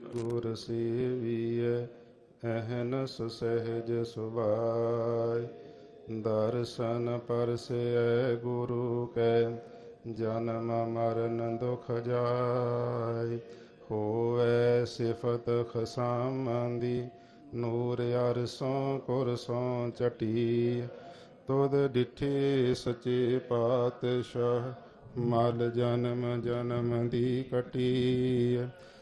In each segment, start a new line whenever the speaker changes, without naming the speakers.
ਗੁਰ ਸੇਵੀਐ ਅਹਨਸ ਸਹਿਜ ਸੁਭਾਇ। ਦਰਸ਼ਨ ਪਰਸੈ ਗੁਰੂ ਕੈ, ਜਨਮ ਮਰਨ ਦੁਖ ਜਾਏ ਹੋਵੈ ਸਿਫਤ ਖਸਾਮੰਦੀ, ਨੂਰ ਅਰਸੋਂ ਕੁਰਸੋਂ ਚਟੀ। ਤੁਧ ਡਿਠੇ ਸਚੇ ਪਾਤਸ਼ਾਹ, ਮਲ ਜਨਮ ਜਨਮ ਦੀ ਕਟੀ।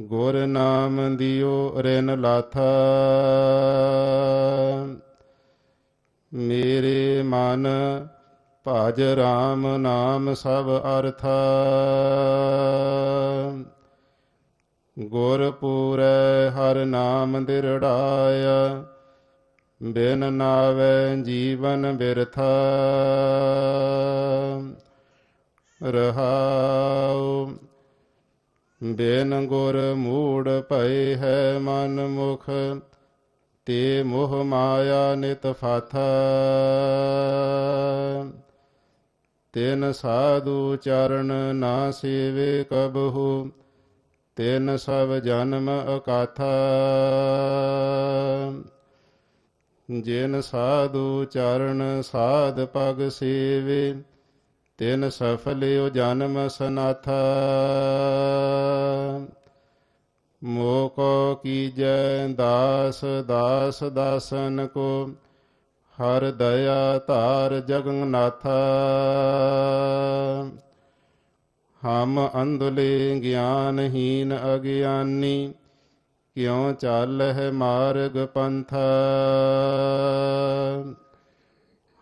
ਗੁਰ ਨਾਮ ਦਿਓ ਰਿਨ ਲਾਥਾ। ਮੇਰੇ ਮਨ ਭਜ ਰਾਮ ਨਾਮ ਸਭ ਅਰਥਾ। ਗੁਰ ਪੂਰੈ ਹਰ ਨਾਮ ਦਿਰੜਾਇਆ। ਬਿਨ ਨਾਵੇ ਜੀਵਨ ਬਿਰਥਾ। ਰਹਾਉ ਬੇਨ ਗੁਰ ਮੂੜ ਭਏ ਹੈ ਮਨ ਮੁਖ, ਤੇ ਮੋਹ ਮਾਇਆ ਨਿਤ ਫਾਥਾ। ਤਿਨ ਸਾਧੂ ਚਰਨ ਨਾ ਸੇਵੇ ਕਬਹੂ, ਤਿਨ ਸਭ ਜਨਮ ਅਕਾਥਾ। ਜਿਨ ਸਾਧੂ ਚਰਨ ਸਾਧ ਪਗ ਸੇਵੇ ਤਿਨ ਸਫਲਿਓ ਜਨਮ ਸਨਾਥਾ। ਮੋਕੋ ਕੀਜੈ ਦਾਸ ਦਾਸ ਦਾਸਨ ਕੋ, ਹਰ ਦਇਆ ਧਾਰ ਜਗਨਨਾਥਾ। ਹਮ ਅੰਧਲੇ ਗਿਆਨਹੀਨ ਅਗਿਆਨੀ, ਕਿਉ ਚਾਲਹਿ ਮਾਰਗ ਪੰਥ।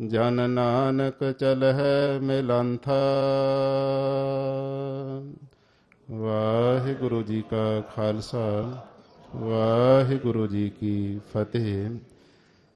ਜਨ ਨਾਨਕ ਚਲਹਿ ਮਿਲੰਥਾ। ਵਾਹਿਗੁਰੂ ਜੀ ਕਾ ਖਾਲਸਾ ਵਾਹਿਗੁਰੂ ਜੀ ਕੀ ਫਤਿਹ।